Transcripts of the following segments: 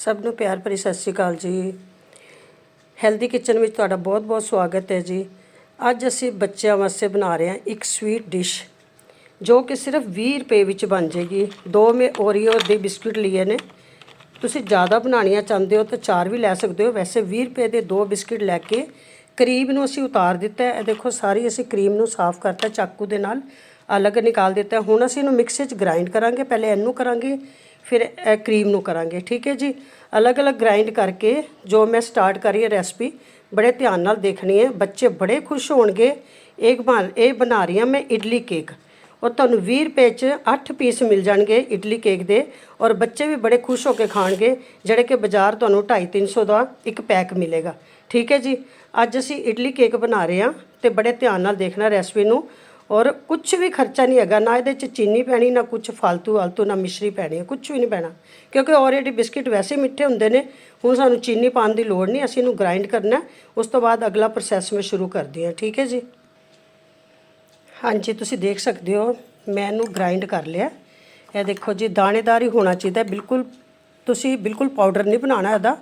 ਸਭ ਨੂੰ ਪਿਆਰ ਭਰੀ ਸਤਿ ਸ਼੍ਰੀ ਅਕਾਲ ਜੀ। ਹੈਲਦੀ ਕਿਚਨ ਵਿੱਚ ਤੁਹਾਡਾ ਬਹੁਤ-ਬਹੁਤ ਸਵਾਗਤ ਹੈ ਜੀ। ਅੱਜ ਅਸੀਂ ਬੱਚਿਆਂ ਵਾਸਤੇ ਬਣਾ ਰਹੇ ਹਾਂ ਇੱਕ ਸਵੀਟ ਡਿਸ਼ ਜੋ ਕਿ ਸਿਰਫ 20 ਰੁਪਏ ਵਿੱਚ ਬਣ ਜਾਏਗੀ। ਦੋ ਮੈਂ ਓਰੀਓ ਦੇ ਬਿਸਕੁਟ ਲਏ ਨੇ। ਤੁਸੀਂ ਜ਼ਿਆਦਾ ਬਣਾਉਣੀਆਂ ਚਾਹੁੰਦੇ ਹੋ ਤਾਂ ਚਾਰ ਵੀ ਲੈ ਸਕਦੇ ਹੋ। ਵੈਸੇ 20 ਰੁਪਏ ਦੇ ਦੋ ਬਿਸਕੁਟ ਲੈ ਕੇ ਕਰੀਮ ਨੂੰ ਅਸੀਂ ਉਤਾਰ ਦਿੱਤਾ ਹੈ। ਇਹ ਦੇਖੋ, ਸਾਰੀ ਅਸੀਂ ਕਰੀਮ ਨੂੰ ਸਾਫ਼ ਕਰਤਾ, ਚਾਕੂ ਦੇ ਨਾਲ ਅਲੱਗ ਨਿਕਾਲ ਦਿੱਤਾ ਹੁਣ ਅਸੀਂ ਇਹਨੂੰ ਮਿਕਸੀ 'ਚ ਗ੍ਰਾਈਂਡ ਕਰਾਂਗੇ। ਪਹਿਲੇ ਇਹਨੂੰ ਕਰਾਂਗੇ। ਫਿਰ ਇਹ ਕਰੀਮ ਨੂੰ ਕਰਾਂਗੇ, ਠੀਕ ਹੈ ਜੀ? ਅਲੱਗ-ਅਲੱਗ ਗ੍ਰਾਈਂਡ ਕਰਕੇ ਜੋ ਮੈਂ ਸਟਾਰਟ ਕਰੀ ਹੈ ਰੈਸਪੀ ਬੜੇ ਧਿਆਨ ਨਾਲ ਦੇਖਣੀ ਹੈ। ਬੱਚੇ ਬੜੇ ਖੁਸ਼ ਹੋਣਗੇ। ਇੱਕ ਬਣਾ, ਇਹ ਬਣਾ ਰਹੀ ਹਾਂ ਮੈਂ ਇਡਲੀ ਕੇਕ ਔਰ ਤੁਹਾਨੂੰ 20 ਰੁਪਏ 'ਚ 8 ਪੀਸ ਮਿਲ ਜਾਣਗੇ ਇਡਲੀ ਕੇਕ ਦੇ। ਔਰ ਬੱਚੇ ਵੀ ਬੜੇ ਖੁਸ਼ ਹੋ ਕੇ ਖਾਣਗੇ, ਜਿਹੜੇ ਕਿ ਬਾਜ਼ਾਰ ਤੁਹਾਨੂੰ 250 300 ਦਾ ਇੱਕ ਪੈਕ ਮਿਲੇਗਾ। ਠੀਕ ਹੈ ਜੀ? ਅੱਜ ਅਸੀਂ ਇਡਲੀ ਕੇਕ ਬਣਾ ਰਹੇ ਹਾਂ ਤੇ ਬੜੇ ਧਿਆਨ ਨਾਲ ਦੇਖਣਾ ਰੈਸਪੀ ਨੂੰ। ਔਰ ਕੁਝ ਵੀ ਖਰਚਾ ਨਹੀਂ ਹੈਗਾ, ਨਾ ਇਹਦੇ 'ਚ ਚੀਨੀ ਪੈਣੀ, ਨਾ ਕੁਝ ਫालतू ਆਲਤੂ ਨਾ ਮਿਸ਼ਰੀ ਪੈਣੀ ਹੈ ਕੁਝ ਵੀ ਨਹੀਂ ਪੈਣਾ। ਕਿਉਂਕਿ ਆਲਰੇਡੀ ਬਿਸਕਿਟ ਵੈਸੇ ਮਿੱਠੇ ਹੁੰਦੇ ਨੇ, ਹੁਣ ਸਾਨੂੰ ਚੀਨੀ ਪਾਉਣ ਦੀ ਲੋੜ ਨਹੀਂ, ਅਸੀਂ ਇਹਨੂੰ ਗ੍ਰਾਈਂਡ ਕਰਨਾ ਉਸ ਤੋਂ ਬਾਅਦ ਅਗਲਾ ਪ੍ਰੋਸੈਸ ਮੈਂ ਸ਼ੁਰੂ ਕਰਦੀ ਹਾਂ, ਠੀਕ ਹੈ ਜੀ? ਹਾਂਜੀ, ਤੁਸੀਂ ਦੇਖ ਸਕਦੇ ਹੋ, ਮੈਂ ਇਹਨੂੰ ਗ੍ਰਾਈਂਡ ਕਰ ਲਿਆ ਇਹ ਦੇਖੋ ਜੀ, ਦਾਣੇਦਾਰ ਹੀ ਹੋਣਾ ਚਾਹੀਦਾ ਬਿਲਕੁਲ, ਤੁਸੀਂ ਬਿਲਕੁਲ ਪਾਊਡਰ ਨਹੀਂ ਬਣਾਉਣਾ ਇਹਦਾ।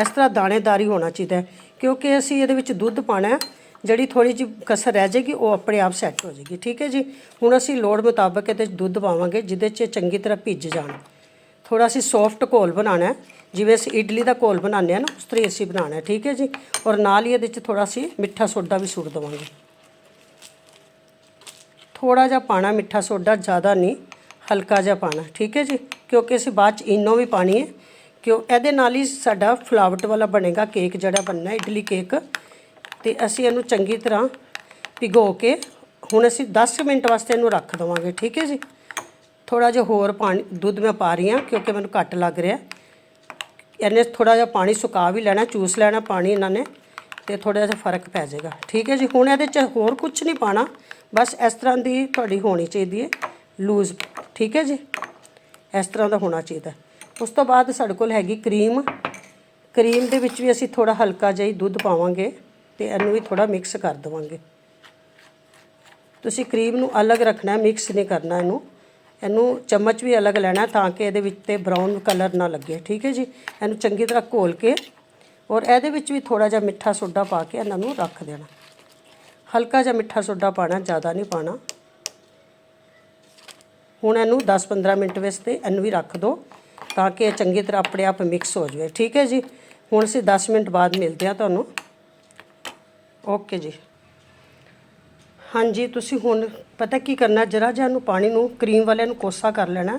ਇਸ ਤਰ੍ਹਾਂ ਦਾਣੇਦਾਰ ਹੀ ਹੋਣਾ ਚਾਹੀਦਾ ਕਿਉਂਕਿ ਅਸੀਂ ਇਹਦੇ ਵਿੱਚ ਦੁੱਧ ਪਾਣਾ ਹੈ ਜਿਹੜੀ ਥੋੜੀ ਜਿਹੀ ਕਸਰ ਰਹਿ ਜਾਏਗੀ, ਉਹ ਆਪਣੇ ਆਪ ਸੈੱਟ ਹੋ ਜਾਏਗੀ। ਠੀਕ ਹੈ ਜੀ? ਹੁਣ ਅਸੀਂ ਲੋੜ ਮੁਤਾਬਕ ਇਹਦੇ 'ਚ ਦੁੱਧ ਪਾਵਾਂਗੇ, ਜਿਹਦੇ 'ਚ ਚੰਗੀ ਤਰ੍ਹਾਂ ਭਿੱਜ ਜਾਣ। ਥੋੜਾ ਅਸੀਂ ਸੌਫਟ ਘੋਲ ਬਣਾਉਣਾ ਜਿਵੇਂ ਅਸੀਂ ਇਡਲੀ ਦਾ ਘੋਲ ਬਣਾਉਂਦੇ ਆ ਨਾ, ਉਸ ਤਰ੍ਹਾਂ ਹੀ ਅਸੀਂ ਬਣਾਉਣਾ ਠੀਕ ਹੈ ਜੀ? ਔਰ ਨਾਲ ਹੀ ਇਹਦੇ 'ਚ ਥੋੜਾ ਅਸੀਂ ਮਿੱਠਾ ਸੋਡਾ ਵੀ ਸੁੱਟ ਦੇਵਾਂਗੇ। ਥੋੜਾ ਜਿਹਾ ਪਾਣਾ ਮਿੱਠਾ ਸੋਡਾ, ਜ਼ਿਆਦਾ ਨਹੀਂ, ਹਲਕਾ ਜਿਹਾ ਪਾਣਾ ਠੀਕ ਹੈ ਜੀ? ਕਿਉਂਕਿ ਅਸੀਂ ਬਾਅਦ ਚ ਇਨੋ ਵੀ ਪਾਣੀ ਹੈ। ਕਿਉਂ? ਇਹਦੇ ਨਾਲ ਹੀ ਸਾਡਾ ਫਲਾਵਟ ਵਾਲਾ ਬਣੇਗਾ ਕੇਕ ਜਿਹੜਾ ਬਣਨਾ ਇਡਲੀ ਕੇਕ। ਤੇ ਅਸੀਂ ਇਹਨੂੰ ਚੰਗੀ ਤਰ੍ਹਾਂ ਭਿਗੋ ਕੇ ਹੁਣ ਅਸੀਂ 10 ਮਿੰਟ ਵਾਸਤੇ ਇਹਨੂੰ ਰੱਖ ਦੇਵਾਂਗੇ, ਠੀਕ ਹੈ ਜੀ? ਥੋੜਾ ਜਿਹਾ ਹੋਰ ਪਾਣੀ, ਦੁੱਧ ਮੈਂ ਪਾ ਰਹੀ ਹਾਂ ਕਿਉਂਕਿ ਮੈਨੂੰ ਘੱਟ ਲੱਗ ਰਿਹਾ। ਇਹਨੇ ਥੋੜਾ ਜਿਹਾ ਪਾਣੀ ਸੁਕਾ ਵੀ ਲੈਣਾ, ਚੂਸ ਲੈਣਾ ਪਾਣੀ ਇਹਨਾਂ ਨੇ ਤੇ ਥੋੜਾ ਜਿਹਾ ਫ਼ਰਕ ਪੈ ਜਾਏਗਾ, ਠੀਕ ਹੈ ਜੀ? ਹੁਣ ਇਹਦੇ ਚ ਹੋਰ ਕੁਝ ਨਹੀਂ ਪਾਣਾ, ਬਸ ਇਸ ਤਰ੍ਹਾਂ ਦੀ ਤੁਹਾਡੀ ਹੋਣੀ ਚਾਹੀਦੀ ਹੈ, ਲੂਜ਼, ਠੀਕ ਹੈ ਜੀ? ਇਸ ਤਰ੍ਹਾਂ ਦਾ ਹੋਣਾ ਚਾਹੀਦਾ। ਉਸ ਤੋਂ ਬਾਅਦ ਸਾਡੇ ਕੋਲ ਹੈਗੀ ਕਰੀਮ ਕਰੀਮ ਦੇ ਵਿੱਚ ਵੀ ਅਸੀਂ ਥੋੜਾ ਹਲਕਾ ਜਿਹਾ ਦੁੱਧ ਪਾਵਾਂਗੇ। ਤੇ ਇਹਨੂੰ ਵੀ ਥੋੜਾ ਮਿਕਸ ਕਰ ਦੇਵਾਂਗੇ। ਤੁਸੀਂ ਕਰੀਮ ਨੂੰ ਅਲੱਗ ਰੱਖਣਾ ਮਿਕਸ ਨਹੀਂ ਕਰਨਾ ਇਹਨੂੰ। ਇਹਨੂੰ ਚਮਚ ਵੀ ਅਲੱਗ ਲੈਣਾ ਤਾਂ ਕਿ ਇਹਦੇ ਵਿੱਚ ਤੇ ਬਰਾਊਨ ਕਲਰ ਨਾ ਲੱਗੇ, ਠੀਕ ਹੈ ਜੀ? ਇਹਨੂੰ ਚੰਗੀ ਤਰ੍ਹਾਂ ਘੋਲ ਕੇ ਔਰ ਇਹਦੇ ਵਿੱਚ ਵੀ ਥੋੜਾ ਜਿਹਾ ਮਿੱਠਾ ਸੋਡਾ ਪਾ ਕੇ ਇਹਨਾਂ ਨੂੰ ਰੱਖ ਦੇਣਾ। ਹਲਕਾ ਜਿਹਾ ਮਿੱਠਾ ਸੋਡਾ ਪਾਣਾ, ਜ਼ਿਆਦਾ ਨਹੀਂ ਪਾਣਾ। ਹੁਣ ਇਹਨੂੰ 10-15 ਮਿੰਟ ਵਾਸਤੇ ਇਹਨੂੰ ਵੀ ਰੱਖ ਦਿਓ ਤਾਂ ਕਿ ਇਹ ਚੰਗੀ ਤਰ੍ਹਾਂ ਆਪਣੇ ਆਪ ਮਿਕਸ ਹੋ ਜਾਵੇ, ਠੀਕ ਹੈ ਜੀ? ਹੁਣ ਅਸੀਂ 10 ਮਿੰਟ ਬਾਅਦ ਮਿਲਦੇ ਹਾਂ ਤੁਹਾਨੂੰ। ਓਕੇ ਜੀ। ਹਾਂਜੀ, ਤੁਸੀਂ ਹੁਣ ਪਤਾ ਕੀ ਕਰਨਾ, ਜਰਾ ਜਿਹਾ ਨੂੰ ਪਾਣੀ ਨੂੰ, ਕਰੀਮ ਵਾਲਿਆਂ ਨੂੰ ਕੋਸਾ ਕਰ ਲੈਣਾ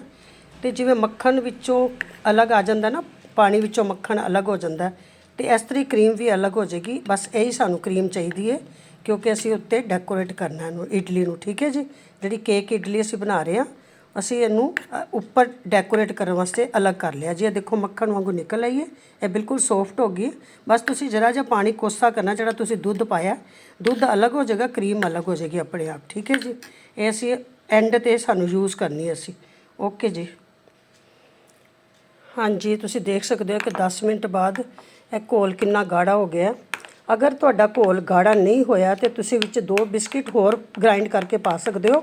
ਤੇ ਜਿਵੇਂ ਮੱਖਣ ਵਿੱਚੋਂ ਅਲੱਗ ਆ ਜਾਂਦਾ ਨਾ, ਪਾਣੀ ਵਿੱਚੋਂ ਮੱਖਣ ਅਲੱਗ ਹੋ ਜਾਂਦਾ ਤੇ ਇਸ ਤਰੀ ਕਰੀਮ ਵੀ ਅਲੱਗ ਹੋ ਜਾਏਗੀ। ਬਸ ਇਹੀ ਸਾਨੂੰ ਕਰੀਮ ਚਾਹੀਦੀ ਹੈ, ਕਿਉਂਕਿ ਅਸੀਂ ਉੱਤੇ ਡੈਕੋਰੇਟ ਕਰਨਾ ਇਹਨੂੰ, ਇਡਲੀ ਨੂੰ, ਠੀਕ ਹੈ ਜੀ? ਜਿਹੜੀ ਕੇਕ ਇਡਲੀ ਅਸੀਂ ਬਣਾ ਰਹੇ ਹਾਂ ਅਸੀਂ ਇਹਨੂੰ ਉੱਪਰ ਡੈਕੋਰੇਟ ਕਰਨ ਵਾਸਤੇ ਅਲੱਗ ਕਰ ਲਿਆ ਜੀ। ਇਹ ਦੇਖੋ ਮੱਖਣ ਵਾਂਗੂ ਨਿਕਲ ਆਈ ਹੈ। ਇਹ ਬਿਲਕੁਲ ਸੌਫਟ ਹੋ ਗਈ। ਬਸ ਤੁਸੀਂ ਜਰਾ ਜਿਹਾ ਪਾਣੀ ਕੋਸਾ ਕਰਨਾ, ਜਿਹੜਾ ਤੁਸੀਂ ਦੁੱਧ ਪਾਇਆ। ਦੁੱਧ ਅਲੱਗ ਹੋ ਜਾਏਗਾ ਕਰੀਮ ਅਲੱਗ ਹੋ ਜਾਏਗੀ ਆਪਣੇ ਆਪ, ਠੀਕ ਹੈ ਜੀ? ਇਹ ਅਸੀਂ ਐਂਡ ਤੇ ਸਾਨੂੰ ਯੂਜ਼ ਕਰਨੀ ਹੈ ਅਸੀਂ। ਓਕੇ ਜੀ। ਹਾਂਜੀ, ਤੁਸੀਂ ਦੇਖ ਸਕਦੇ ਹੋ ਕਿ 10 ਮਿੰਟ ਬਾਅਦ ਇਹ ਘੋਲ ਕਿੰਨਾ ਗਾੜਾ ਹੋ ਗਿਆ। ਅਗਰ ਤੁਹਾਡਾ ਘੋਲ ਗਾੜਾ ਨਹੀਂ ਹੋਇਆ ਤੇ ਤੁਸੀਂ ਵਿੱਚ ਦੋ ਬਿਸਕਿਟ ਹੋਰ ਗ੍ਰਾਈਂਡ ਕਰਕੇ ਪਾ ਸਕਦੇ ਹੋ।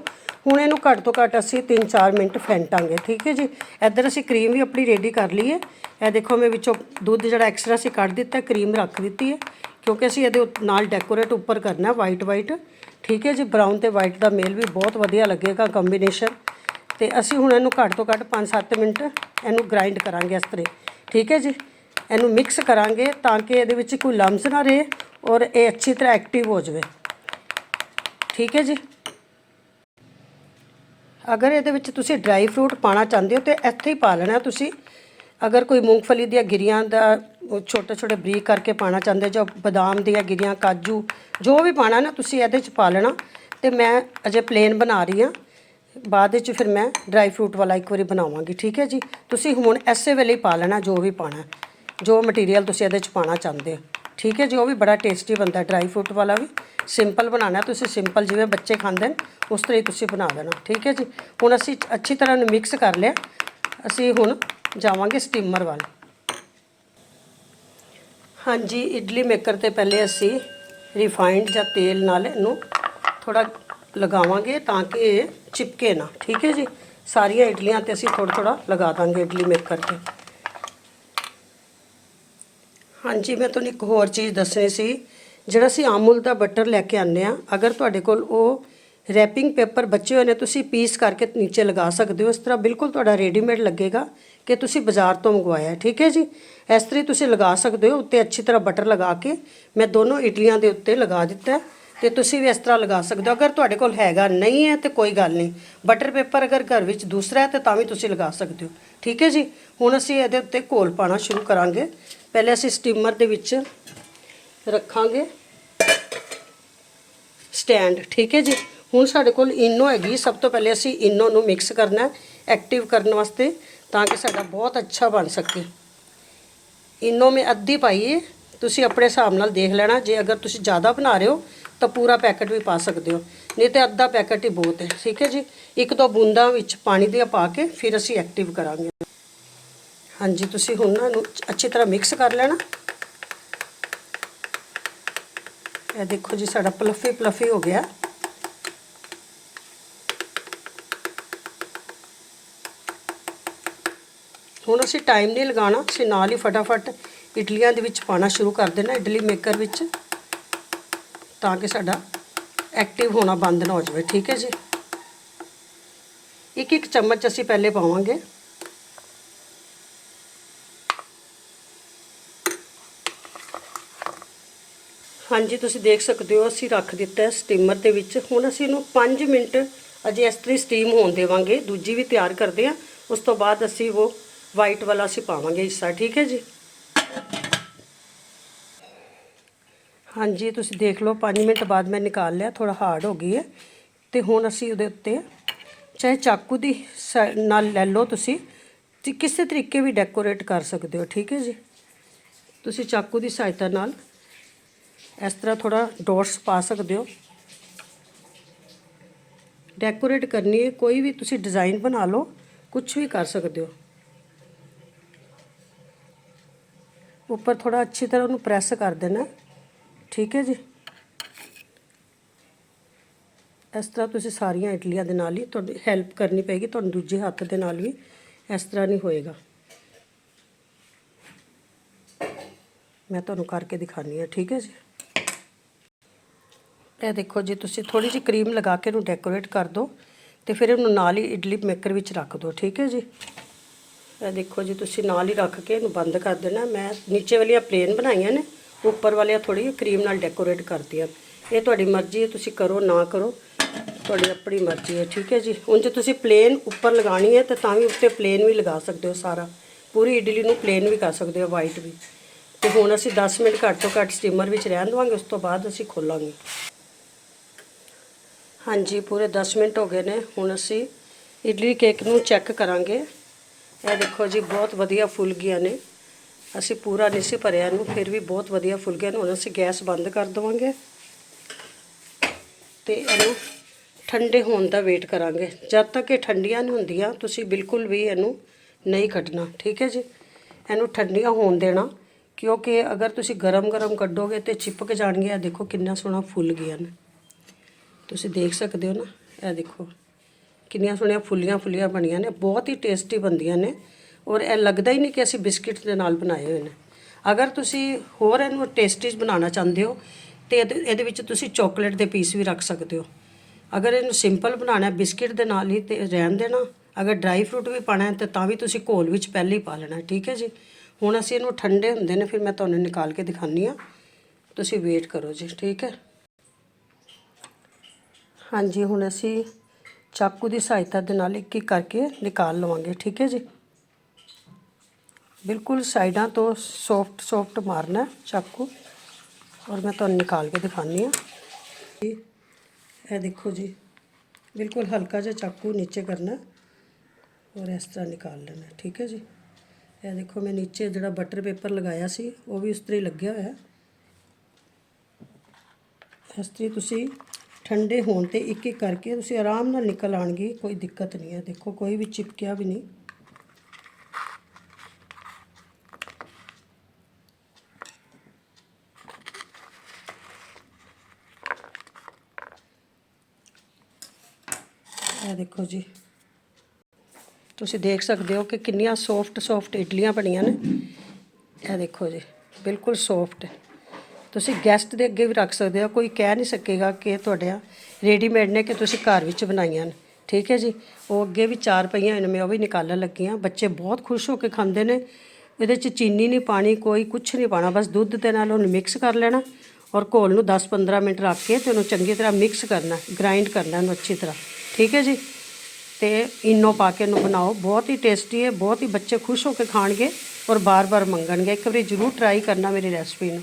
ਹੁਣ ਇਹਨੂੰ ਘੱਟ ਤੋਂ ਘੱਟ ਅਸੀਂ 3-4 ਮਿੰਟ ਫੈਂਟਾਂਗੇ, ਠੀਕ ਹੈ ਜੀ? ਇੱਧਰ ਅਸੀਂ ਕਰੀਮ ਵੀ ਆਪਣੀ ਰੈਡੀ ਕਰ ਲਈ ਹੈ। ਇਹ ਦੇਖੋ ਮੈਂ ਵਿੱਚੋਂ ਦੁੱਧ ਜਿਹੜਾ ਐਕਸਟਰਾ ਸੀ ਕੱਢ ਦਿੱਤਾ ਕਰੀਮ ਰੱਖ ਦਿੱਤੀ ਹੈ। ਕਿਉਂਕਿ ਅਸੀਂ ਇਹਦੇ ਉੱਤ- ਨਾਲ ਡੈਕੋਰੇਟ ਉੱਪਰ ਕਰਨਾ ਵਾਈਟ ਵਾਈਟ ਠੀਕ ਹੈ ਜੀ? ਬਰਾਊਨ ਤੇ ਵਾਈਟ ਦਾ ਮੇਲ ਵੀ ਬਹੁਤ ਵਧੀਆ ਲੱਗੇਗਾ ਕੰਬੀਨੇਸ਼ਨ ਤੇ ਅਸੀਂ ਹੁਣ ਇਹਨੂੰ ਘੱਟ ਤੋਂ ਘੱਟ 5-7 ਮਿੰਟ ਇਹਨੂੰ ਗ੍ਰਾਈਂਡ ਕਰਾਂਗੇ ਇਸ ਤਰ੍ਹਾਂ, ਠੀਕ ਹੈ ਜੀ? ਇਹਨੂੰ ਮਿਕਸ ਕਰਾਂਗੇ ਤਾਂ ਕਿ ਇਹਦੇ ਵਿੱਚ ਕੋਈ ਲੰਮਸ ਨਾ ਰਹੇ ਔਰ ਇਹ ਅੱਛੀ ਤਰ੍ਹਾਂ ਐਕਟਿਵ ਹੋ ਜਾਵੇ। ਠੀਕ ਹੈ ਜੀ? ਅਗਰ ਇਹਦੇ ਵਿੱਚ ਤੁਸੀਂ ਡਰਾਈ ਫਰੂਟ ਪਾਣਾ ਚਾਹੁੰਦੇ ਹੋ ਤੇ ਇੱਥੇ ਹੀ ਪਾ ਲੈਣਾ ਤੁਸੀਂ। ਅਗਰ ਕੋਈ ਮੂੰਗਫਲੀ ਦੀਆਂ ਗਿਰੀਆਂ ਦਾ ਛੋਟੇ ਛੋਟੇ ਬਰੀਕ ਕਰਕੇ ਪਾਣਾ ਚਾਹੁੰਦੇ ਜੋ ਬਦਾਮ ਦੀਆਂ ਗਿਰੀਆਂ, ਕਾਜੂ, ਜੋ ਵੀ ਪਾਣਾ ਨਾ ਤੁਸੀਂ ਇਹਦੇ ਚ ਪਾ ਲੈਣਾ। ਤੇ ਮੈਂ ਅਜੇ ਪਲੇਨ ਬਣਾ ਰਹੀ ਹਾਂ। ਬਾਅਦ ਵਿੱਚ ਫਿਰ ਮੈਂ ਡਰਾਈ ਫਰੂਟ ਵਾਲਾ ਇੱਕ ਵਾਰੀ ਬਣਾਵਾਂਗੀ। ਠੀਕ ਹੈ ਜੀ? ਤੁਸੀਂ ਹੁਣ ਐਸੇ ਵੇਲੇ ਹੀ ਪਾ ਲੈਣਾ ਜੋ ਵੀ ਪਾਣਾ ਜੋ ਮਟੀਰੀਅਲ ਤੁਸੀਂ ਇਹਦੇ ਚ ਪਾਣਾ ਚਾਹੁੰਦੇ ਹੋ। ਠੀਕ ਹੈ ਜੀ, ਉਹ ਵੀ ਬੜਾ ਟੇਸਟੀ ਬਣਦਾ ਡਰਾਈ ਫਰੂਟ ਵਾਲਾ ਵੀ। ਸਿੰਪਲ ਬਣਾਉਣਾ, ਤੁਸੀਂ ਸਿੰਪਲ ਜਿਵੇਂ ਬੱਚੇ ਖਾਂਦੇ ਨੇ, ਉਸ ਤਰ੍ਹਾਂ ਹੀ ਤੁਸੀਂ ਬਣਾ ਦੇਣਾ। ਠੀਕ ਹੈ ਜੀ, ਹੁਣ ਅਸੀਂ ਅੱਛੀ ਤਰ੍ਹਾਂ ਨੂੰ ਮਿਕਸ ਕਰ ਲਿਆ। ਅਸੀਂ ਹੁਣ ਜਾਵਾਂਗੇ ਸਟੀਮਰ ਵੱਲ। ਹਾਂਜੀ, ਇਡਲੀ ਮੇਕਰ ਤੇ ਪਹਿਲੇ ਅਸੀਂ ਰਿਫਾਈਨਡ ਜਾਂ ਤੇਲ ਨਾਲ ਇਹਨੂੰ ਥੋੜਾ ਲਗਾਵਾਂਗੇ ਤਾਂ ਕਿ ਇਹ ਚਿਪਕੇ ਨਾ। ਠੀਕ ਹੈ ਜੀ, ਸਾਰੀਆਂ ਇਡਲੀਆਂ ਤੇ ਅਸੀਂ ਥੋੜਾ ਥੋੜਾ ਲਗਾ ਦਾਂਗੇ ਇਡਲੀ ਮੇਕਰ ਤੇ। ਹਾਂਜੀ, ਮੈਂ ਤੁਹਾਨੂੰ ਇੱਕ ਹੋਰ ਚੀਜ਼ ਦੱਸਣੀ ਸੀ, ਜਿਹੜਾ ਅਸੀਂ ਆਮੂਲ ਦਾ ਬਟਰ ਲੈ ਕੇ ਆਉਂਦੇ ਆ ਅਗਰ ਤੁਹਾਡੇ ਕੋਲ ਉਹ ਰੈਪਿੰਗ ਪੇਪਰ ਬਚੇ ਹੋਏ ਨੇ, ਤੁਸੀਂ ਪੀਸ ਕਰਕੇ ਨੀਚੇ ਲਗਾ ਸਕਦੇ ਹੋ, ਇਸ ਤਰ੍ਹਾਂ ਬਿਲਕੁਲ ਤੁਹਾਡਾ ਰੈਡੀਮੇਡ ਲੱਗੇਗਾ ਕਿ ਤੁਸੀਂ ਬਾਜ਼ਾਰ ਤੋਂ ਮੰਗਵਾਇਆ ਠੀਕ ਹੈ ਜੀ? ਇਸ ਤਰ੍ਹਾਂ ਹੀ ਤੁਸੀਂ ਲਗਾ ਸਕਦੇ ਹੋ, ਉੱਤੇ ਅੱਛੀ ਤਰ੍ਹਾਂ ਬਟਰ ਲਗਾ ਕੇ, ਮੈਂ ਦੋਨੋਂ ਇਡਲੀਆਂ ਦੇ ਉੱਤੇ ਲਗਾ ਦਿੱਤਾ ਹੈ, ਤੇ ਤੁਸੀਂ ਵੀ ਇਸ ਤਰ੍ਹਾਂ ਲਗਾ ਸਕਦੇ ਹੋ, ਅਗਰ ਤੁਹਾਡੇ ਕੋਲ ਹੈਗਾ ਨਹੀਂ ਹੈ, ਤੇ ਕੋਈ ਗੱਲ ਨਹੀਂ ਬਟਰ ਪੇਪਰ ਅਗਰ ਘਰ ਵਿੱਚ ਦੂਸਰਾ ਹੈ, ਤੇ ਤਾਂ ਵੀ ਤੁਸੀਂ ਲਗਾ ਸਕਦੇ ਹੋ, ਠੀਕ ਹੈ ਜੀ? ਹੁਣ ਅਸੀਂ ਇਹਦੇ ਉੱਤੇ ਘੋਲ ਪਾਣਾ ਸ਼ੁਰੂ ਕਰਾਂਗੇ ਪਹਿਲੇ ਅਸੀਂ ਸਟੀਮਰ ਦੇ ਵਿੱਚ ਰੱਖਾਂਗੇ। ਸਟੈਂਡ, ਠੀਕ ਹੈ ਜੀ? ਹੁਣ ਸਾਡੇ ਕੋਲ ਇਨੋ ਹੈਗੀ, ਸਭ ਤੋਂ ਪਹਿਲੇ ਅਸੀਂ ਇਨੋ ਨੂੰ ਮਿਕਸ ਕਰਨਾ ਹੈ, ਐਕਟਿਵ ਕਰਨ ਵਾਸਤੇ, ਤਾਂ ਕਿ ਸਾਡਾ ਬਹੁਤ ਅੱਛਾ ਬਣ ਸਕੇ। ਇਨੋ ਮੈਂ ਅੱਧੀ ਪਾਈਏ ਤੁਸੀਂ ਆਪਣੇ ਹਿਸਾਬ ਨਾਲ ਦੇਖ ਲੈਣਾ, ਜੇ ਅਗਰ ਤੁਸੀਂ ਜ਼ਿਆਦਾ ਬਣਾ ਰਹੇ ਹੋ, ਤਾਂ ਪੂਰਾ ਪੈਕਟ ਵੀ ਪਾ ਸਕਦੇ ਹੋ। ਨਹੀਂ ਤੇ ਅੱਧਾ ਪੈਕਟ ਹੀ ਬਹੁਤ ਹੈ, ਠੀਕ ਹੈ ਜੀ? ਇੱਕ ਦੋ ਬੂੰਦਾਂ ਵਿੱਚ ਪਾਣੀ ਦੀਆਂ ਪਾ ਕੇ, ਫਿਰ ਅਸੀਂ ਐਕਟਿਵ ਕਰਾਂਗੇ। ਹਾਂਜੀ, ਤੁਸੀਂ ਹੁਣ ਨਾ ਇਹਨੂੰ ਅੱਛੀ ਤਰ੍ਹਾਂ ਮਿਕਸ ਕਰ ਲੈਣਾ। ਇਹ ਦੇਖੋ ਜੀ, ਸਾਡਾ ਪਲਫੀ ਪਲਫੀ ਹੋ ਗਿਆ। ਹੁਣ ਅਸੀਂ ਟਾਈਮ ਨਹੀਂ ਲਗਾਉਣਾ, ਅਸੀਂ ਨਾਲ ਹੀ ਫਟਾਫਟ ਇਡਲੀਆਂ ਦੇ ਵਿੱਚ ਪਾਣਾ ਸ਼ੁਰੂ ਕਰ ਦੇਣਾ, ਇਡਲੀ ਮੇਕਰ ਵਿੱਚ, ਤਾਂ ਕਿ ਸਾਡਾ ਐਕਟਿਵ ਹੋਣਾ ਬੰਦ ਨਾ ਹੋ ਜਾਵੇ, ਠੀਕ ਹੈ ਜੀ? ਇੱਕ ਇੱਕ ਚਮਚ ਅਸੀਂ ਪਹਿਲੇ ਪਾਵਾਂਗੇ। ਹਾਂਜੀ, ਤੁਸੀਂ ਦੇਖ ਸਕਦੇ ਹੋ, ਅਸੀਂ ਰੱਖ ਦਿੱਤਾ ਹੈ ਸਟੀਮਰ ਦੇ ਵਿੱਚ। ਹੁਣ ਅਸੀਂ ਇਹਨੂੰ 5 ਮਿੰਟ ਅਜੇ ਇਸ ਤਰ੍ਹਾਂ ਸਟੀਮ ਹੋਣ ਦੇਵਾਂਗੇ। ਦੂਜੀ ਵੀ ਤਿਆਰ ਕਰਦੇ ਹਾਂ। ਉਸ ਤੋਂ ਬਾਅਦ ਅਸੀਂ ਉਹ ਵਾਈਟ ਵਾਲਾ ਅਸੀਂ ਪਾਵਾਂਗੇ ਹਿੱਸਾ, ਠੀਕ ਹੈ ਜੀ? ਹਾਂਜੀ, ਤੁਸੀਂ ਦੇਖ ਲਓ 5 ਮਿੰਟ ਬਾਅਦ ਮੈਂ ਨਿਕਾਲ ਲਿਆ ਥੋੜਾ ਹਾਰਡ ਹੋ ਗਈ ਹੈ। ਤੇ ਹੁਣ ਅਸੀਂ ਉਹਦੇ ਉੱਤੇ ਚਾਹੇ ਚਾਕੂ ਦੀ ਸਾ- ਨਾਲ ਲੈ ਲਓ ਤੁਸੀਂ, ਤੇ ਕਿਸੇ ਤਰੀਕੇ ਵੀ ਡੈਕੋਰੇਟ ਕਰ ਸਕਦੇ ਹੋ, ਠੀਕ ਹੈ ਜੀ? ਤੁਸੀਂ ਚਾਕੂ ਦੀ ਸਹਾਇਤਾ ਨਾਲ ਇਸ ਤਰ੍ਹਾਂ ਥੋੜਾ ਡੋਟਸ ਪਾ ਸਕਦੇ ਹੋ। ਡੈਕੋਰੇਟ ਕਰਨੀ ਹੈ, ਕੋਈ ਵੀ ਤੁਸੀਂ ਡਿਜ਼ਾਈਨ ਬਣਾ ਲਓ ਕੁਝ ਵੀ ਕਰ ਸਕਦੇ ਹੋ। ਉੱਪਰ ਥੋੜਾ ਅੱਛੀ ਤਰ੍ਹਾਂ ਉਹਨੂੰ ਪ੍ਰੈਸ ਕਰ ਦੇਣਾ, ਠੀਕ ਹੈ ਜੀ। ਇਸ ਤਰ੍ਹਾਂ ਤੁਸੀਂ ਸਾਰੀਆਂ ਇਡਲੀਆਂ ਦੇ ਨਾਲ ਹੀ ਤੁਹਾਡੀ ਹੈਲਪ ਕਰਨੀ ਪਏਗੀ, ਤੁਹਾਨੂੰ ਦੂਜੇ ਹੱਥ ਦੇ ਨਾਲ ਵੀ ਇਸ ਤਰ੍ਹਾਂ ਨਹੀਂ ਹੋਏਗਾ। ਮੈਂ ਤੁਹਾਨੂੰ ਕਰਕੇ ਦਿਖਾਨੀ ਆ ਠੀਕ ਹੈ ਜੀ। ਇਹ ਦੇਖੋ ਜੀ, ਤੁਸੀਂ ਥੋੜੀ ਜਿਹੀ ਕਰੀਮ ਲਗਾ ਕੇ ਇਹਨੂੰ ਡੈਕੋਰੇਟ ਕਰ ਦਿਓ ਤੇ ਫਿਰ ਇਹਨੂੰ ਨਾਲ ਹੀ ਇਡਲੀ ਮੇਕਰ ਵਿੱਚ ਰੱਖ ਦਿਓ, ਠੀਕ ਹੈ ਜੀ? ਇਹ ਦੇਖੋ ਜੀ, ਤੁਸੀਂ ਨਾਲ ਹੀ ਰੱਖ ਕੇ ਇਹਨੂੰ ਬੰਦ ਕਰ ਦੇਣਾ। ਮੈਂ ਨੀਚੇ ਵਾਲੀਆਂ ਪਲੇਨ ਬਣਾਈਆਂ ਨੇ, ਉੱਪਰ ਵਾਲੀਆਂ ਥੋੜੀ ਕਰੀਮ ਨਾਲ ਡੈਕੋਰੇਟ ਕਰਤੀਆਂ। ਇਹ ਤੁਹਾਡੀ ਮਰਜ਼ੀ ਹੈ, ਤੁਸੀਂ ਕਰੋ ਨਾ ਕਰੋ, ਤੁਹਾਡੀ ਆਪਣੀ ਮਰਜ਼ੀ ਹੈ, ਠੀਕ ਹੈ ਜੀ? ਹੁਣ ਜੇ ਤੁਸੀਂ ਪਲੇਨ ਉੱਪਰ ਲਗਾਣੀ ਹੈ ਤੇ ਤਾਂ ਵੀ ਉੱਤੇ ਪਲੇਨ ਵੀ ਲਗਾ ਸਕਦੇ ਹੋ ਸਾਰਾ। ਪੂਰੀ ਇਡਲੀ ਨੂੰ ਪਲੇਨ ਵੀ ਕਰ ਸਕਦੇ ਹੋ ਵਾਈਟ ਵੀ। ਤੇ ਹੁਣ ਅਸੀਂ 10 ਮਿੰਟ ਘੱਟ ਤੋਂ ਘੱਟ ਸਟੀਮਰ ਵਿੱਚ ਰਹਿਣ ਦੇਵਾਂਗੇ, ਉਸ ਤੋਂ ਬਾਅਦ ਅਸੀਂ ਖੋਲਾਂਗੇ। ਹਾਂਜੀ, ਪੂਰੇ 10 ਮਿੰਟ ਹੋ ਗਏ ਨੇ। ਹੁਣ ਅਸੀਂ ਇਡਲੀ ਕੇਕ ਨੂੰ ਚੈੱਕ ਕਰਾਂਗੇ। ਇਹ ਦੇਖੋ ਜੀ, ਬਹੁਤ ਵਧੀਆ ਫੁੱਲ ਗਈਆਂ ਨੇ। ਅਸੀਂ ਪੂਰਾ ਨਹੀਂ ਸੀ ਭਰਿਆ ਇਹਨੂੰ, ਫਿਰ ਵੀ ਬਹੁਤ ਵਧੀਆ ਫੁੱਲ ਗਿਆ ਨੇ। ਹੁਣ ਅਸੀਂ ਗੈਸ ਬੰਦ ਕਰ ਦਵਾਂਗੇ ਤੇ ਇਹਨੂੰ ਠੰਡੇ ਹੋਣ ਦਾ ਵੇਟ ਕਰਾਂਗੇ। ਜਦ ਤੱਕ ਇਹ ਠੰਡੀਆਂ ਨਹੀਂ ਹੁੰਦੀਆਂ, ਤੁਸੀਂ ਬਿਲਕੁਲ ਵੀ ਇਹਨੂੰ ਨਹੀਂ ਕੱਢਣਾ, ਠੀਕ ਹੈ ਜੀ? ਇਹਨੂੰ ਠੰਡੀਆਂ ਹੋਣ ਦੇਣਾ, ਕਿਉਂਕਿ ਅਗਰ ਤੁਸੀਂ ਗਰਮ-ਗਰਮ ਕੱਢੋਗੇ ਤੇ ਚਿਪਕ ਜਾਣਗੇ ਇਹ ਦੇਖੋ ਕਿੰਨਾ ਸੋਹਣਾ ਫੁੱਲ ਗਿਆ ਨੇ। ਤੁਸੀਂ ਦੇਖ ਸਕਦੇ ਹੋ ਨਾ, ਇਹ ਦੇਖੋ। ਕਿੰਨੀਆਂ ਸੋਹਣੀਆਂ ਫੁੱਲੀਆਂ ਫੁੱਲੀਆਂ ਬਣੀਆਂ ਨੇ, ਬਹੁਤ ਹੀ ਟੇਸਟੀ ਬਣਦੀਆਂ ਨੇ। ਔਰ ਇਹ ਲੱਗਦਾ ਹੀ ਨਹੀਂ ਕਿ ਅਸੀਂ ਬਿਸਕਿਟ ਦੇ ਨਾਲ ਬਣਾਏ ਹੋਏ ਨੇ। ਅਗਰ ਤੁਸੀਂ ਹੋਰ ਇਹਨੂੰ ਟੇਸਟੀ ਬਣਾਉਣਾ ਚਾਹੁੰਦੇ ਹੋ, ਤੇ ਇਹਦੇ ਇਹਦੇ ਵਿੱਚ ਤੁਸੀਂ ਚਾਕਲੇਟ ਦੇ ਪੀਸ ਵੀ ਰੱਖ ਸਕਦੇ ਹੋ। ਅਗਰ ਇਹਨੂੰ ਸਿੰਪਲ ਬਣਾਉਣਾ ਬਿਸਕਿਟ ਦੇ ਨਾਲ ਹੀ ਤੇ ਰਹਿਣ ਦੇਣਾ। ਅਗਰ ਡਰਾਈ ਫਰੂਟ ਵੀ ਪਾਣਾ ਤੇ ਤਾਂ ਵੀ ਤੁਸੀਂ ਘੋਲ ਵਿੱਚ ਪਹਿਲੇ ਹੀ ਪਾ ਲੈਣਾ ਠੀਕ ਹੈ ਜੀ? ਹੁਣ ਅਸੀਂ ਇਹਨੂੰ ਠੰਡੇ ਹੁੰਦੇ ਨੇ, ਫਿਰ ਮੈਂ ਤੁਹਾਨੂੰ ਨਿਕਾਲ ਕੇ ਦਿਖਾਨੀ ਆ ਤੁਸੀਂ ਵੇਟ ਕਰੋ ਜੀ, ਠੀਕ ਹੈ? ਹਾਂਜੀ, ਹੁਣ ਅਸੀਂ ਚਾਕੂ ਦੀ ਸਹਾਇਤਾ ਦੇ ਨਾਲ ਇੱਕ ਇੱਕ ਕਰਕੇ ਨਿਕਾਲ ਲਵਾਂਗੇ, ਠੀਕ ਹੈ ਜੀ? ਬਿਲਕੁਲ ਸਾਈਡਾਂ ਤੋਂ ਸੌਫਟ ਸੌਫਟ ਮਾਰਨਾ ਚਾਕੂ। ਔਰ ਮੈਂ ਤੁਹਾਨੂੰ ਨਿਕਾਲ ਕੇ ਦਿਖਾਉਂਦੀ ਆ ਇਹ ਦੇਖੋ ਜੀ, ਬਿਲਕੁਲ ਹਲਕਾ ਜਿਹਾ ਚਾਕੂ ਨੀਚੇ ਕਰਨਾ ਔਰ ਇਸ ਤਰ੍ਹਾਂ ਨਿਕਾਲ ਲੈਣਾ ਠੀਕ ਹੈ ਜੀ? ਇਹ ਦੇਖੋ, ਮੈਂ ਨੀਚੇ ਜਿਹੜਾ ਬਟਰ ਪੇਪਰ ਲਗਾਇਆ ਸੀ, ਉਹ ਵੀ ਉਸ ਤਰ੍ਹਾਂ ਹੀ ਲੱਗਿਆ ਹੋਇਆ ਹੈ। ਇਸ ਤਰ੍ਹਾਂ ਤੁਸੀਂ ਠੰਡੇ ਹੋਣ ਤੇ ਇੱਕ ਇੱਕ ਕਰਕੇ ਤੁਸੀਂ ਆਰਾਮ ਨਾਲ ਨਿਕਲ ਆਣਗੇ ਕੋਈ ਦਿੱਕਤ ਨਹੀਂ ਹੈ। ਦੇਖੋ, ਕੋਈ ਵੀ ਚਿਪਕਿਆ ਵੀ ਨਹੀਂ। ਇਹ ਦੇਖੋ ਜੀ। ਤੁਸੀਂ ਦੇਖ ਸਕਦੇ ਹੋ ਕਿ ਕਿੰਨੀਆਂ ਸੌਫਟ ਸੌਫਟ ਇਡਲੀਆਂ ਬਣੀਆਂ ਨੇ। ਇਹ ਦੇਖੋ ਜੀ, ਬਿਲਕੁਲ ਸੌਫਟ ਹੈ ਤੁਸੀਂ ਗੈਸਟ ਦੇ ਅੱਗੇ ਵੀ ਰੱਖ ਸਕਦੇ ਹੋ। ਕੋਈ ਕਹਿ ਨਹੀਂ ਸਕੇਗਾ ਕਿ ਇਹ ਤੁਹਾਡੇ ਰੈਡੀਮੇਡ ਨੇ ਕਿ ਤੁਸੀਂ ਘਰ ਵਿੱਚ ਬਣਾਈਆਂ ਨੇ। ਠੀਕ ਹੈ ਜੀ? ਉਹ ਅੱਗੇ ਵੀ ਚਾਰ ਪਈਆਂ ਇਹਨਾਂ ਮੈਂ ਉਹ ਵੀ ਨਿਕਾਲਣ ਲੱਗੀਆਂ। ਬੱਚੇ ਬਹੁਤ ਖੁਸ਼ ਹੋ ਕੇ ਖਾਂਦੇ ਨੇ। ਇਹਦੇ 'ਚ ਚੀਨੀ ਨਹੀਂ ਪਾਣੀ, ਕੋਈ ਕੁਝ ਨਹੀਂ ਪਾਣਾ। ਬਸ ਦੁੱਧ ਦੇ ਨਾਲ ਉਹਨੂੰ ਮਿਕਸ ਕਰ ਲੈਣਾ ਔਰ ਘੋਲ ਨੂੰ 10-15 ਮਿੰਟ ਰੱਖ ਕੇ ਤੇ ਉਹਨੂੰ ਚੰਗੀ ਤਰ੍ਹਾਂ ਮਿਕਸ ਕਰਨਾ ਗ੍ਰਾਈਂਡ ਕਰਨਾ ਉਹਨੂੰ ਅੱਛੀ ਤਰ੍ਹਾਂ। ਠੀਕ ਹੈ ਜੀ? ਤੇ ਇਨੋ ਪਾ ਕੇ ਇਹਨੂੰ ਬਣਾਓ। ਬਹੁਤ ਹੀ ਟੇਸਟੀ ਹੈ, ਬਹੁਤ ਹੀ ਬੱਚੇ ਖੁਸ਼ ਹੋ ਕੇ ਖਾਣਗੇ ਔਰ ਬਾਰ-ਬਾਰ ਮੰਗਣਗੇ। ਇੱਕ ਵਾਰੀ ਜ਼ਰੂਰ ਟਰਾਈ ਕਰਨਾ ਮੇਰੀ ਰੈਸਪੀ ਨੂੰ।